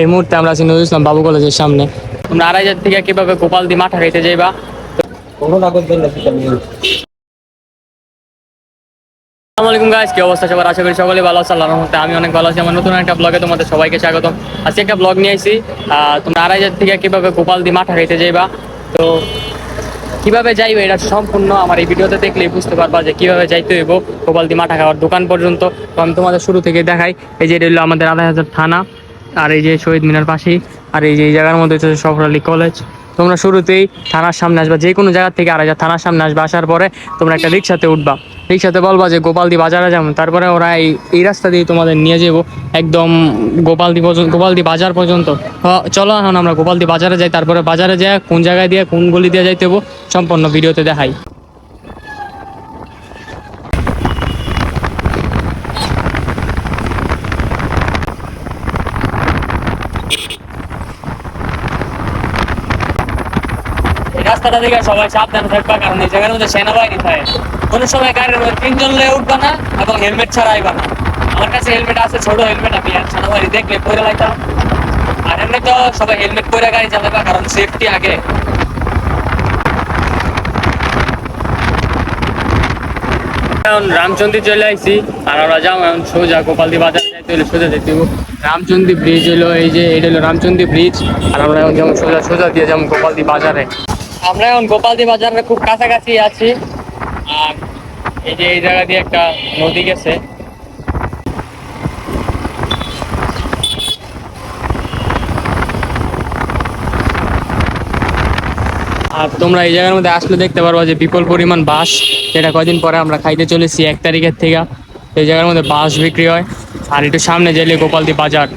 এই মুহূর্তে আমরা আছি নজরুল ইসলাম বাবু কলেজের সামনে। তোমরা আড়াইজার থেকে কীভাবে গোপাল দি মাঠা খাইতে যাইবা? আমি অনেক ভালো আছি। আমার নতুন একটা ব্লগে তোমাদের সবাইকে স্বাগতম। আজকে একটা ব্লগ নিয়ে আহ, তোমরা আড়াইজার থেকে কীভাবে গোপাল দি মাঠা খাইতে যাইবা? তো কীভাবে যাইবে এটা সম্পূর্ণ আমার এই ভিডিওতে দেখলেই বুঝতে পারবা যে কীভাবে যাইতে হইব। গোপাল দি মাঠা খাওয়ার দোকান পর্যন্ত। তো আমি তোমাদের শুরু থেকে দেখাই। এই যে হলো আমাদের আড়াই হাজার থানা। আর এই যে শহীদ মিনার পাশেই। আর এই যে এই জায়গার মধ্যে হচ্ছে সফর আলী কলেজ। তোমরা শুরুতেই থানার সামনে আসবা। যে কোনো জায়গা থেকে আড়াই হাজার থানার সামনে আসবা। আসার পরে তোমরা একটা রিক্সাতে উঠবা। রিক্সাতে বলবা যে গোপালদি বাজারে যাব। তারপরে ওরা এই এই রাস্তা দিয়ে তোমাদের নিয়ে যাব। একদম গোপালদি পর্যন্ত, গোপালদি বাজার পর্যন্ত। চলো এখন আমরা গোপালদি বাজারে যাই, তারপরে বাজারে যাই কোন জায়গায় দিয়ে কোন গলি দিয়ে যাইতে সম্পূর্ণ ভিডিওতে দেখাই। রাস্তাটা দিকে সবাই সাবধানে থাকবা, কারণ এই জায়গার মধ্যে সেনাবাহিনী থাকে। কোনো সময় গাড়ির মধ্যে তিনজন লয়ে উঠবা না এবং হেলমেট ছাড়া আইবা না। আমার কাছে হেলমেট আছে, ছোট হেলমেট, আমি আর সেনাবাহিনী দেখলে পরে লাইতাম। আর এমনি তো সবাই হেলমেট পরে গাড়ি চালাবা, কারণ সেফটি আগে। এখন রামচন্দ্রী চলে আইছি, আর আমরা যাও, এখন সোজা গোপালদি বাজার যাইতে হলে সোজা যেতে। রামচন্দ্রী ব্রিজ হলো এই যে, এটা হলো রামচন্দ্রী ব্রিজ আর আমরা এখন যেমন সোজা সোজা দিয়ে যেমন গোপালদি বাজারে। আমরা এখন গোপালদি বাজারের খুব কাছাকাছি আছি। আর এই যে এই জায়গা দিয়ে একটা নদী গেছে। আর তোমরা এই জায়গার মধ্যে আসলে দেখতে পারবা যে বিপুল পরিমাণ বাঁশ, যেটা কয়দিন পরে আমরা খাইতে চলেছি এক তারিখের থেকে। এই জায়গার মধ্যে বাঁশ বিক্রি হয়। আর একটু সামনে গেলে গোপালদি বাজার।